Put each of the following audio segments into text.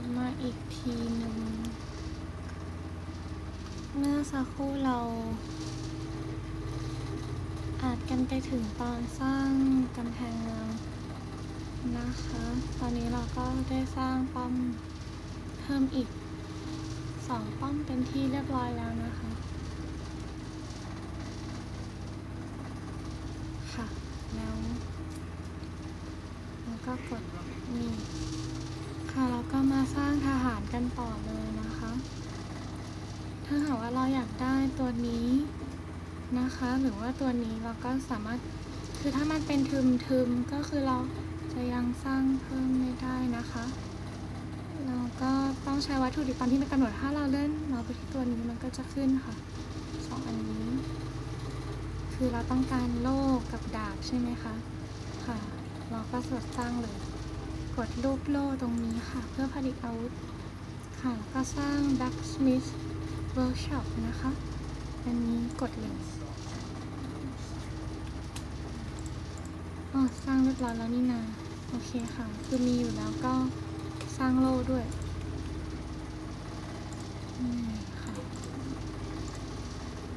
บมาอีกทีหนึ่ง เมื่อสักครู่เราอาจกันไปถึงตอนสร้างกำแพงเมืองนะคะ ตอนนี้เราก็ได้สร้างป้อมเพิ่มอีกสองป้อมเป็นที่เรียบร้อยแล้วนะคะ ค่ะ แล้ว แล้วก็กดนี่ มาสร้างทหารกันต่อเลยนะคะ ถ้าหากว่าเราอยากได้ตัวนี้นะคะ หรือว่าตัวนี้เราก็สามารถ คือถ้ามันเป็นทึมๆก็คือเราจะยังสร้างเพิ่มไม่ได้นะคะ เราก็ต้องใช้วัตถุดิบตามที่มันกำหนด ถ้าเราเลื่อนเราไปที่ตัวนี้มันก็จะขึ้นค่ะสองอันนี้ คือเราต้องการโล่กับดาบใช่ไหมคะ ค่ะ เราก็สดสร้างเลย กดรูปโล่ตรงนี้ค่ะ เพื่อผลิตอาวุธค่ะแล้วก็สร้าง blacksmith workshop นะคะ อันนี้กดเลยอ๋อสร้างเรียบร้อยแล้วนี่นาโอเคค่ะ คือมีอยู่แล้วก็สร้างโล่ด้วยนี่ค่ะ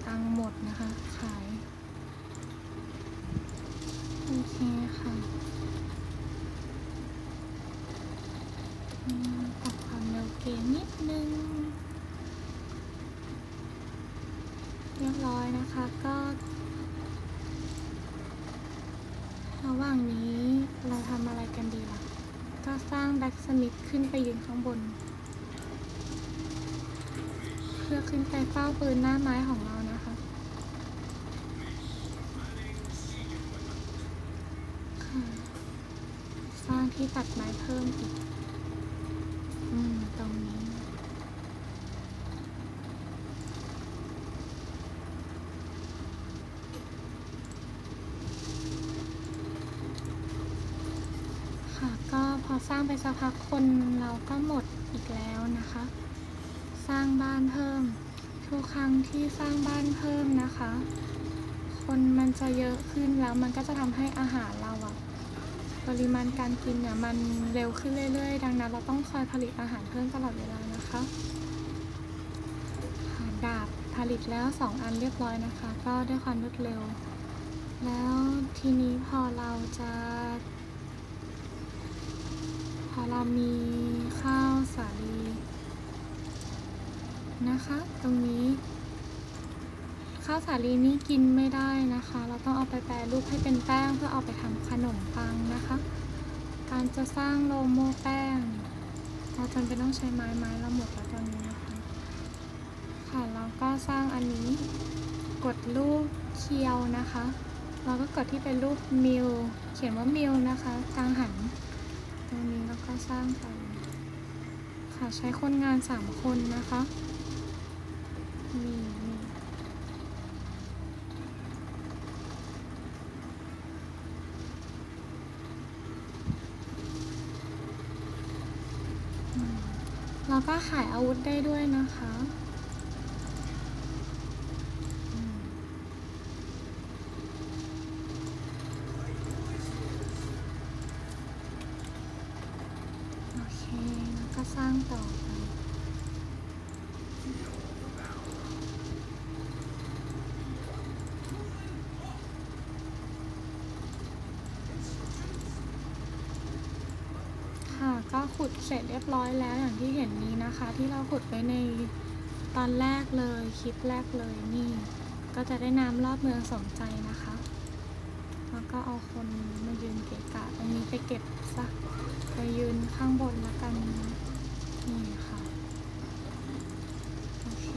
ตังหมดนะคะ ขาย โอเคค่ะ อืมปรับความเร็วเกม นิดนึงเรียบร้อยนะคะก็ระหว่างนี้เราทำอะไรกันดีล่ะ ก็สร้างแบ็กสมิธขึ้นไปยืนข้างบน เพื่อขึ้นไปเฝ้าปืนหน้าไม้ของเรานะคะค่ะสร้างที่ตัดไม้เพิ่มอีก อืม ตรงนี้ ค่ะ ก็ พอสร้างไปสักพักคนเราก็หมดอีกแล้วนะคะ สร้างบ้านเพิ่ม ทุกครั้งที่สร้างบ้านเพิ่มนะคะ คนมันจะเยอะขึ้นแล้วมันก็จะทำให้อาหารเราอะปริมาณการกินเนี่ยมันเร็วขึ้นเรื่อยๆ ดังนั้น เราต้องคอยผลิตอาหารเพิ่มตลอดเวลานะคะค่ะดาบผลิตแล้วสองอันเรียบร้อยนะคะ ก็ด้วยความรวดเร็ว แล้วทีนี้พอเราจะ พอเรามีข้าวสาลีนะคะ ตรงนี้ ข้าวสาลีนี่กินไม่ได้นะคะ เราต้องเอาไปแปรรูปให้เป็นแป้งเพื่อเอาไปทำขนมปังนะคะ การจะสร้างโลโมแป้ง เราจำเป็นต้องใช้ไม้ไม้เราหมดแล้วตอนนี้นะคะ ค่ะแล้วก็สร้างอันนี้กดรูปเคียวนะคะ เราก็กดที่เป็นรูปมิลเขียนว่ามิลนะคะกังหันตรงนี้ แล้วก็สร้างไปค่ะใช้คนงานสามคนนะคะนี่นี่แล้วก็ขายอาวุธได้ด้วยนะคะอืมโอเค แล้วก็สร้างต่อไป ค่ะ ก็ขุดเสร็จเรียบร้อยแล้วอย่างที่เห็นนี้นะคะ ที่เราขุดไว้ในตอนแรกเลยคลิปแรกเลยนี่ ก็จะได้น้ำรอบเมืองสมใจนะคะ แล้วก็เอาคนมายืนเกะกะตรงนี้ไปเก็บซะไปยืนข้างบนละกันนี่ค่ะโอเค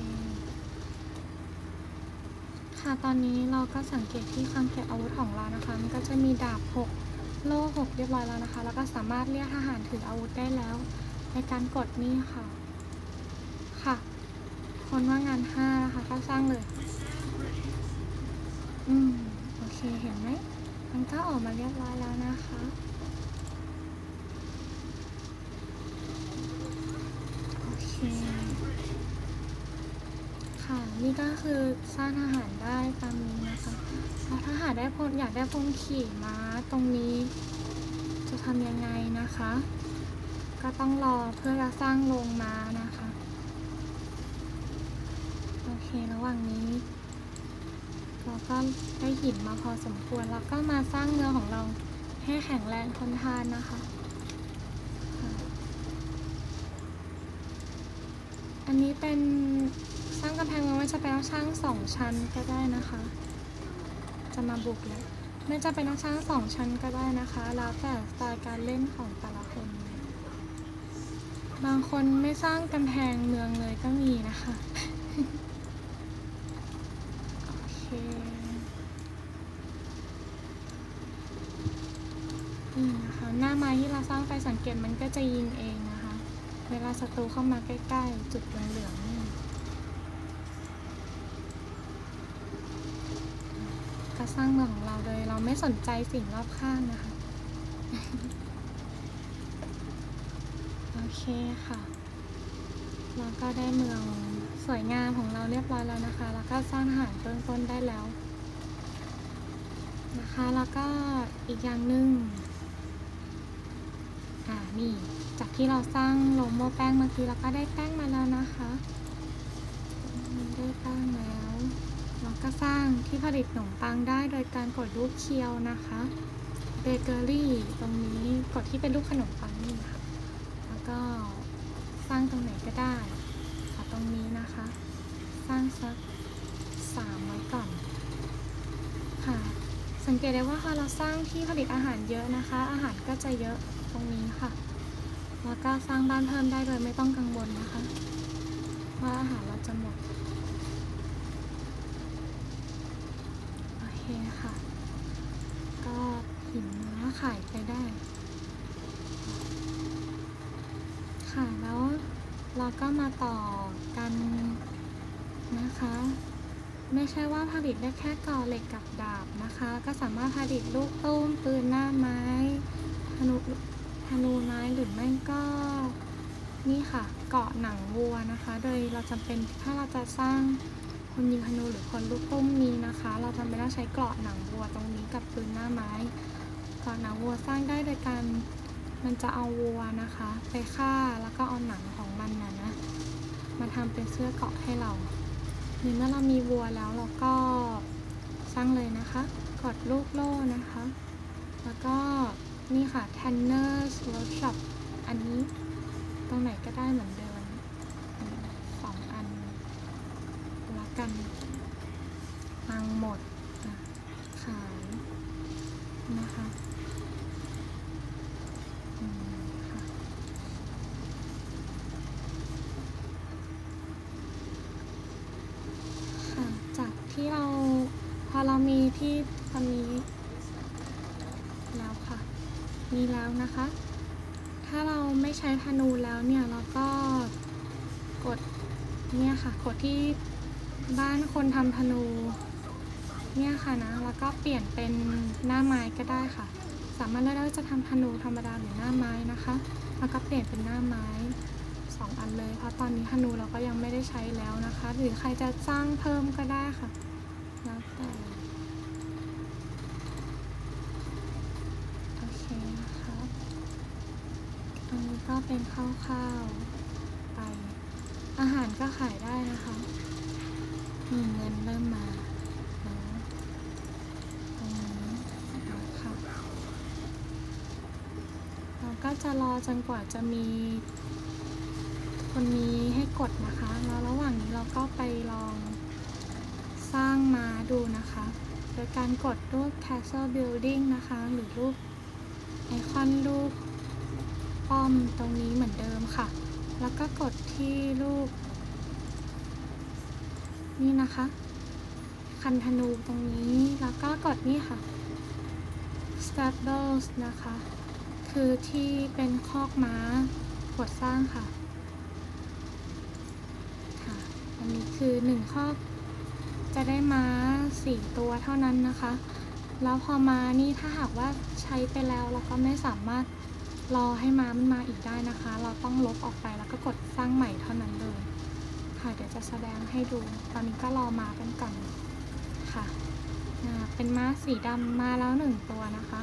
ค่ะตอนนี้เราก็สังเกตที่คลังเก็บอาวุธของเรานะคะ มันก็จะมีดาบหก โล่หกเรียบร้อยแล้วนะคะ แล้วก็สามารถเรียกทหารถืออาวุธได้แล้ว ในการกดนี่ค่ะ ค่ะ คนว่างานห้านะคะก็สร้างเลย อืม โอเค เห็นไหม มันก็ออกมาเรียบร้อยแล้วนะคะ โอเค ค่ะ นี่ก็คือสร้างทหารได้ตามนี้นะคะแล้วถ้าหาได้พลอยากได้พลขี่ม้าตรงนี้ จะทำยังไงนะคะ ก็ต้องรอเพื่อจะสร้างโรงม้านะคะ โอเคระหว่างนี้เราก็ได้หินมาพอสมควร แล้วก็มาสร้างเมือของเราให้แข็งแรงทนทานนะคะ อันนี้เป็น ร้างกำแพงเมืองไม่จะเป็นต้องสร้างสองชั้นก็ได้นะคะ จะมาบุกเลยไม่จะเป็นต้องสร้างสองชั้นก็ได้นะคะ แล้วแต่สไตล์การเล่นของแต่ละคน บางคนไม่สร้างกำแพงเมืองเลยก็มีนะคะโอเคนี่นะคะหน้าไม้ที่เราสร้างไปสังเกตมันก็จะยิงเองนะคะ เวลาศัตรูเข้ามาใกล้ๆ จุดเหลืองๆนี่ก็ สร้างเมืองของเราเลยเราไม่สนใจสิ่งรอบข้างนะคะโอเคค่ะแล้วก็ได้เมืองสวยงามของเราเรียบร้อยแล้วนะคะ แล้วก็สร้างอาหารเบื้องต้นได้แล้วนะคะแล้วก็อีกอย่างหนึ่งอ่านี่จากที่เราสร้างโลโมแป้งเมื่อกี้เราก็ได้แป้งมาแล้วนะคะได้แป้งแล้วเรา ก็สร้างที่ผลิตขนมปังได้โดยการกดรูปเคียวนะคะเบเกอรี่ตรงนี้กดที่เป็นรูปขนมปังนี่ค่ะแล้วก็สร้างตรงไหนก็ได้ค่ะตรงนี้นะคะ สร้างสักสามไว้ก่อนค่ะสังเกตได้ว่าพอเราสร้างที่ผลิตอาหารเยอะนะคะ อาหารก็จะเยอะตรงนี้ค่ะ แล้วก็สร้างบ้านเพิ่มได้โดยไม่ต้องกังวลนะคะ ว่าอาหารเราจะหมด โอเคค่ะก็หินม้าขายไปได้ ค่ะแล้วเราก็มาต่อกันนะคะ ไม่ใช่ว่าผลิตได้แค่ก่อเหล็กกับดาบนะคะ ก็สามารถผลิตลูกตุ้มปืนหน้าไม้ธนูธนูไม้หรือไม่ก็นี่ค่ะเกาะหนังวัวนะคะ โดยเราจำเป็นถ้าเราจะสร้าง คนยิงธนูหรือคนลูกตุ้มนี้นะคะ เราจำเป็นต้องใช้เกราะหนังวัวตรงนี้กับปืนหน้าไม้เกราะหนังวัวสร้างได้โดยการมันจะเอาวัวนะคะ ไปฆ่าแล้วก็เอาหนังของมันนะนะมาทำเป็นเสื้อเกราะให้เรานี่เมื่อเรามีวัวแล้วเราก็สร้างเลยนะคะ กดลูกโล่นะคะ แล้วก็นี่ค่ะ Tanner's Workshop อันนี้ตรงไหนก็ได้เหมือนเดิมอืมสองอันละกัน ตังหมดอะขายนะคะค่ะค่ะจากที่เราพอเรามีที่ตอนนี้แล้วค่ะ มีแล้วนะคะ ถ้าเราไม่ใช้ธนูแล้วเนี่ยเราก็กดเนี่ยค่ะ กดที่บ้านคนทำธนู เนี่ยค่ะนะ แล้วก็เปลี่ยนเป็นหน้าไม้ก็ได้ค่ะ สามารถเลือกได้ว่าจะทำธนูธรรมดาหรือหน้าไม้นะคะ แล้วก็เปลี่ยนเป็นหน้าไม้สองอันเลย เพราะตอนนี้ธนูเราก็ยังไม่ได้ใช้แล้วนะคะ หรือใครจะสร้างเพิ่มก็ได้ค่ะแล้วแต่โอเคนะคะอันนี้ก็เป็นคร่าวๆไป อาหารก็ขายได้นะคะมีเงินเริ่มมาแล้วตรงนี้นะคะเราก็ จะรอจนกว่าจะมีคนนี้ให้กดนะคะ แล้วระหว่างนี้เราก็ไปลองสร้างมาดูนะคะ โดยการกดรูป Castle Building นะคะ หรือรูปไอคอนรูปป้อมตรงนี้เหมือนเดิมค่ะ แล้วก็กดที่รูป นี่นะคะ คันธนูตรงนี้ แล้วก็กดนี่ค่ะ stables นะคะ คือที่เป็นคอกม้ากดสร้างค่ะ ค่ะ อันนี้คือหนึ่งคอกจะได้ม้าสี่ตัวเท่านั้นนะคะ แล้วพอมานี่ถ้าหากว่าใช้ไปแล้วเราก็ไม่สามารถรอให้ม้ามันมาอีกได้นะคะ เราต้องลบออกไปแล้วก็กดสร้างใหม่เท่านั้นเลย ค่ะ เดี๋ยวจะแสดงให้ดู ตอนนี้ก็รอมากันก่อนค่ะ เป็นม้าสีดำมาแล้วหนึ่งตัวนะคะ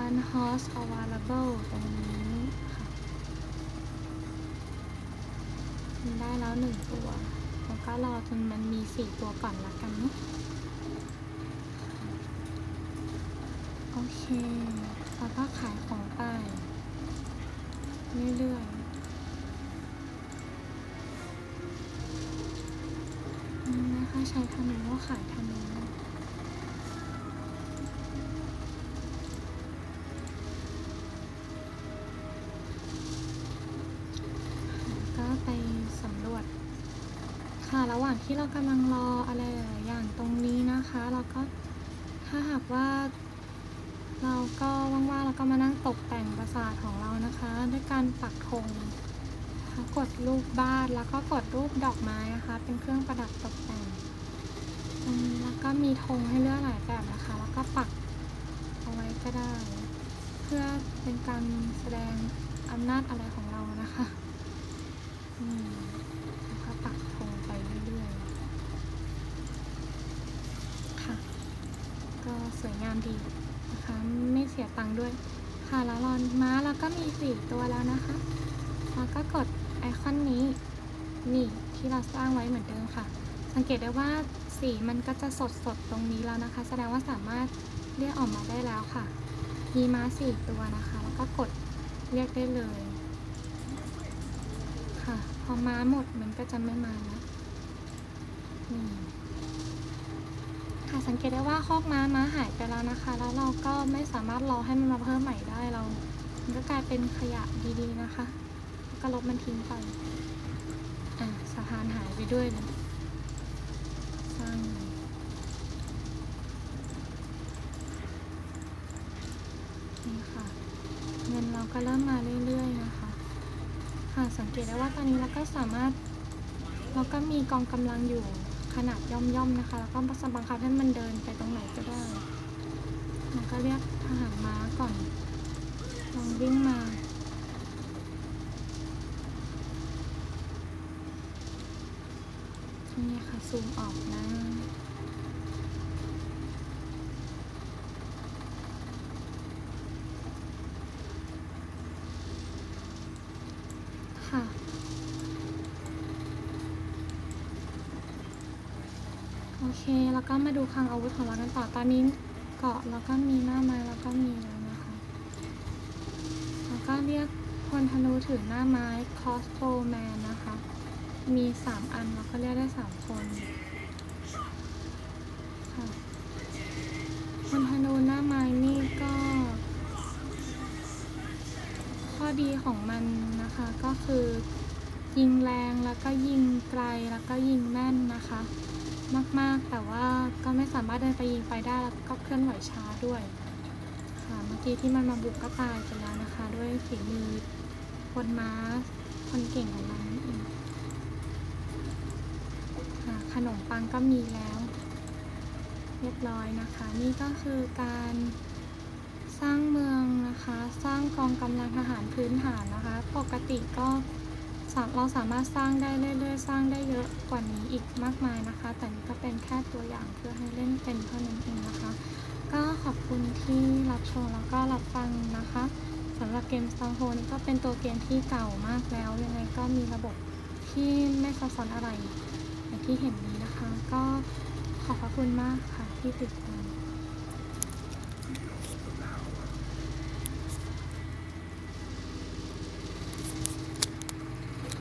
one horse available ตรงนี้ค่ะมันได้แล้วหนึ่งตัวแล้วก็รอจนมันมีสี่ตัวก่อนละกันเนาะโอเคแล้วก็ขายของไปเรื่อยๆนะคะใช้ทำเองก็ขายทำเอง ไปสำรวจ ค่ะระหว่างที่เรากำลังรออะไรหลายอย่างตรงนี้นะคะ เราก็ถ้าหากว่า เราก็ว่างๆเราก็มานั่งตกแต่งปราสาทของเรานะคะ ด้วยการปักธงนะคะกดรูปบ้านแล้วก็กดรูปดอกไม้นะคะ เป็นเครื่องประดับตกแต่งแล้วก็มีธงให้เลือกหลายแบบนะคะ แล้วก็ปักเอาไว้ก็ได้ เพื่อเป็นการแสดงอำนาจอะไรของเรานะคะ แล้วก็ปักธงไปเรื่อยๆ ค่ะ ก็สวยงามดีนะคะ ไม่เสียตังค์ด้วย ค่ะ แล้วรอนม้าแล้วก็มีสี่ตัวแล้วนะคะ แล้วก็กดไอคอนนี้ นี่ที่เราสร้างไว้เหมือนเดิมค่ะ สังเกตได้ว่าสีมันก็จะสดสดๆตรงนี้แล้วนะคะ แสดงว่าสามารถเรียกออกมาได้แล้วค่ะ มีม้าสี่ตัวนะคะ แล้วก็กดเรียกได้เลย พอม้าหมดมันก็จะไม่มาแล้วนี่ค่ะสังเกตได้ว่าคอกม้าม้าหายไปแล้วนะคะ แล้วเราก็ไม่สามารถรอให้มันมาเพิ่มใหม่ได้เรา มันก็กลายเป็นขยะดีๆนะคะ แล้วก็ลบมันทิ้งไปอะสะพานหายไปด้วยเลยสร้างนี่ค่ะ เงินเราก็เริ่มมาเรื่อยๆนะคะ ค่ะสังเกตได้ว่าตอนนี้เราก็สามารถเราก็มีกองกำลังอยู่ขนาดย่อมๆนะคะ แล้วก็สบังคับให้มันเดินไปตรงไหนก็ได้แล้วก็เรียกทหารม้าก่อนลองวิ่งมานี่ค่ะซูมออกนะ โอ เค แล้วก็มาดูคลังอาวุธของเรากันต่อ ตอนนี้เกาะแล้วก็มีหน้าไม้แล้วก็มีแล้วนะคะ แล้วก็เรียกพลธนูถือหน้าไม้ crossbow man นะคะ มีสามอันแล้วก็เรียกได้สามคนค่ะพลธนูหน้าไม้นี่ก็ ข้อดีของมันนะคะก็คือยิงแรงแล้วก็ยิงไกลแล้วก็ยิงแม่นนะคะ มากๆ แต่ว่าก็ไม่สามารถเดินไปยิงไปได้แล้วก็เคลื่อนไหวช้าด้วยค่ะเมื่อกี้ที่มันมาบุกก็ตายไปแล้วนะคะ ด้วยฝีมือคนม้าคนเก่งของเราเองค่ะขนมปังก็มีแล้ว เรียบร้อยนะคะ นี่ก็คือการสร้างเมืองนะคะ สร้างกองกำลังทหารพื้นฐานนะคะ ปกติก็ เราสามารถสร้างได้เรื่อยๆ สร้างได้เยอะกว่านี้อีกมากมายนะคะ แต่นี่ก็เป็นแค่ตัวอย่างเพื่อให้เล่นเป็นเท่านั้นเองนะคะ ก็ขอบคุณที่รับชมแล้วก็รับฟังนะคะสำหรับเกม s t a r h o l นี่ก็เป็นตัวเกมที่เก่ามากแล้ว ยังไงก็มีระบบที่ไม่ซับซ้อนอะไรอย่างที่เห็นนี้นะคะ ก็ขอบพระคุณมากค่ะที่ติดตาม